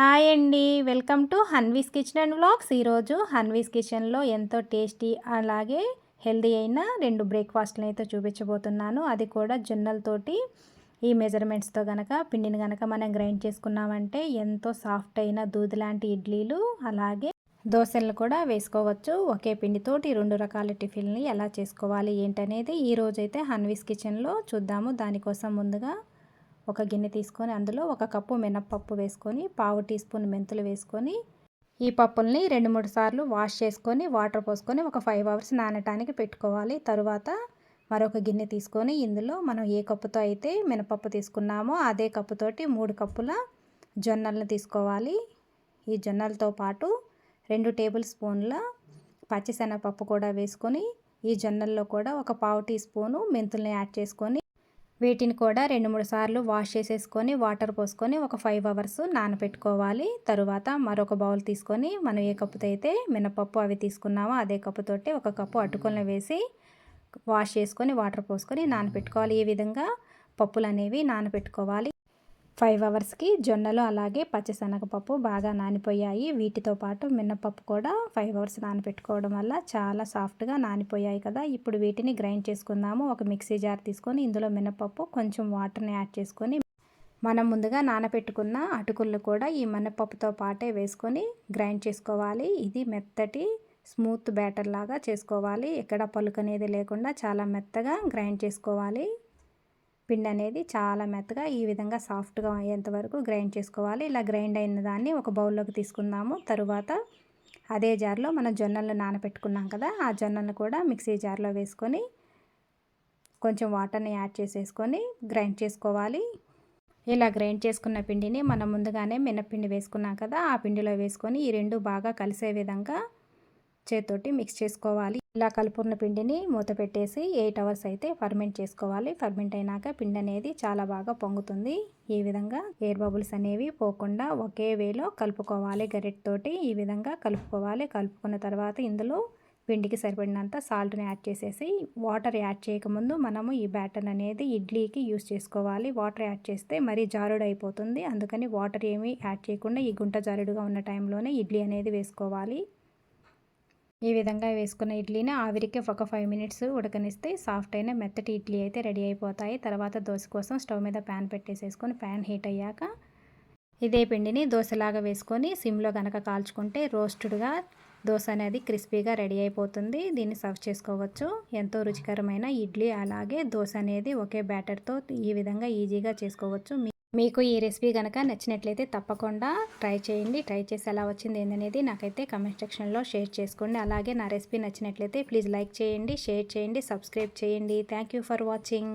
Hi అండి. Welcome to Hanvi's kitchen and vlogs. ఈరోజు హన్వీస్ కిచెన్లో ఎంతో టేస్టీ అలాగే హెల్దీ అయిన రెండు బ్రేక్ఫాస్ట్లను అయితే చూపించబోతున్నాను. అది కూడా జొన్నలతోటి ఈ మెజర్మెంట్స్తో కనుక పిండిని కనుక మనం గ్రైండ్ చేసుకున్నామంటే ఎంతో సాఫ్ట్ అయిన దూది లాంటి ఇడ్లీలు అలాగే దోశలను కూడా వేసుకోవచ్చు. ఒకే పిండితోటి రెండు రకాల టిఫిన్ని ఎలా చేసుకోవాలి ఏంటనేది ఈరోజైతే హన్వీస్ కిచెన్లో చూద్దాము. దానికోసం ముందుగా ఒక గిన్నె తీసుకొని అందులో ఒక కప్పు మినప్పప్పు వేసుకొని పావు టీ స్పూన్ మెంతులు వేసుకొని ఈ పప్పుల్ని రెండు మూడు సార్లు వాష్ చేసుకొని వాటర్ పోసుకొని ఒక ఫైవ్ అవర్స్ నానటానికి పెట్టుకోవాలి. తరువాత మరొక గిన్నె తీసుకొని ఇందులో మనం ఏ కప్పుతో అయితే మినపప్పు తీసుకున్నామో అదే కప్పుతోటి మూడు కప్పుల జొన్నలను తీసుకోవాలి. ఈ జొన్నలతో పాటు రెండు టేబుల్ స్పూన్ల పచ్చిశనగపప్పు కూడా వేసుకొని ఈ జొన్నల్లో కూడా ఒక పావు టీ స్పూను మెంతుల్ని యాడ్ చేసుకొని వీటిని కూడా రెండు మూడు సార్లు వాష్ చేసేసుకొని వాటర్ పోసుకొని ఒక ఫైవ్ అవర్స్ నానబెట్టుకోవాలి తరువాత మరొక బౌల్ తీసుకొని మనం ఏ కప్పుతో అయితే మినపప్పు అవి తీసుకున్నామో అదే కప్పుతోటి ఒక కప్పు అటుకులను వేసి వాష్ చేసుకొని వాటర్ పోసుకొని నానబెట్టుకోవాలి ఈ విధంగా పప్పులు అనేవి నానబెట్టుకోవాలి ఫైవ్ అవర్స్కి జొన్నలు అలాగే పచ్చిశనగపప్పు బాగా నానిపోయాయి. వీటితో పాటు మినపప్పు కూడా ఫైవ్ అవర్స్ నానబెట్టుకోవడం వల్ల చాలా సాఫ్ట్గా నానిపోయాయి కదా. ఇప్పుడు వీటిని గ్రైండ్ చేసుకుందాము. ఒక మిక్సీ జార్ తీసుకొని ఇందులో మినపప్పు కొంచెం వాటర్ని యాడ్ చేసుకొని మనం ముందుగా నానబెట్టుకున్న అటుకులు కూడా ఈ మినపప్పుతో పాటే వేసుకొని గ్రైండ్ చేసుకోవాలి. ఇది మెత్తటి స్మూత్ బ్యాటర్ లాగా చేసుకోవాలి. ఎక్కడ పలుకు అనేది లేకుండా చాలా మెత్తగా గ్రైండ్ చేసుకోవాలి. పిండి అనేది చాలా మెత్తగా ఈ విధంగా సాఫ్ట్గా అయ్యేంత వరకు గ్రైండ్ చేసుకోవాలి. ఇలా గ్రైండ్ అయిన దాన్ని ఒక బౌల్లోకి తీసుకుందాము. తరువాత అదే జార్లో మనం జొన్నలు నానబెట్టుకున్నాం కదా ఆ జొన్నలు కూడా మిక్సీ జార్లో వేసుకొని కొంచెం వాటర్ని యాడ్ చేసేసుకొని గ్రైండ్ చేసుకోవాలి. ఇలా గ్రైండ్ చేసుకున్న పిండిని మనం ముందుగానే మినప్పిండి వేసుకున్నాం కదా ఆ పిండిలో వేసుకొని ఈ రెండు బాగా కలిసే విధంగా చేతితోటి మిక్స్ చేసుకోవాలి. ఇలా కలుపుకున్న పిండిని మూత పెట్టేసి ఎయిట్ అవర్స్ అయితే ఫర్మెంట్ చేసుకోవాలి. ఫర్మెంట్ అయినాక పిండి అనేది చాలా బాగా పొంగుతుంది. ఈ విధంగా ఎయిర్ బబుల్స్ అనేవి పోకుండా ఒకే వేలో కలుపుకోవాలి. గరిటతోటి ఈ విధంగా కలుపుకోవాలి. కలుపుకున్న తర్వాత ఇందులో పిండికి సరిపడినంత సాల్ట్ని యాడ్ చేసేసి వాటర్ యాడ్ చేయకముందు మనము ఈ బ్యాటర్ అనేది ఇడ్లీకి యూస్ చేసుకోవాలి. వాటర్ యాడ్ చేస్తే మరీ జారుడు అయిపోతుంది. అందుకని వాటర్ ఏమీ యాడ్ చేయకుండా ఈ గుంట జారుడుగా ఉన్న టైంలోనే ఇడ్లీ అనేది వేసుకోవాలి. ఈ విధంగా వేసుకున్న ఇడ్లీని ఆవిరికి ఒక ఫైవ్ మినిట్స్ ఉడకనిస్తే సాఫ్ట్ అయిన మెత్తటి ఇడ్లీ అయితే రెడీ అయిపోతాయి. తర్వాత దోశ కోసం స్టవ్ మీద ప్యాన్ పెట్టేసేసుకొని ప్యాన్ హీట్ అయ్యాక ఇదే పిండిని దోశలాగా వేసుకొని సిమ్లో కనుక కాల్చుకుంటే రోస్టుడ్గా దోశ అనేది క్రిస్పీగా రెడీ అయిపోతుంది. దీన్ని సర్వ్ చేసుకోవచ్చు. ఎంతో రుచికరమైన ఇడ్లీ అలాగే దోశ అనేది ఒకే బ్యాటర్తో ఈ విధంగా ఈజీగా చేసుకోవచ్చు. మీకు ఈ రెసిపీ కనుక నచ్చినట్లయితే తప్పకుండా ట్రై చేయండి. ట్రై చేసి ఎలా వచ్చింది ఏందనేది నాకైతే కమెంట్ సెక్షన్లో షేర్ చేసుకోండి. అలాగే నా రెసిపీ నచ్చినట్లయితే ప్లీజ్ లైక్ చేయండి షేర్ చేయండి సబ్స్క్రైబ్ చేయండి. Thank for watching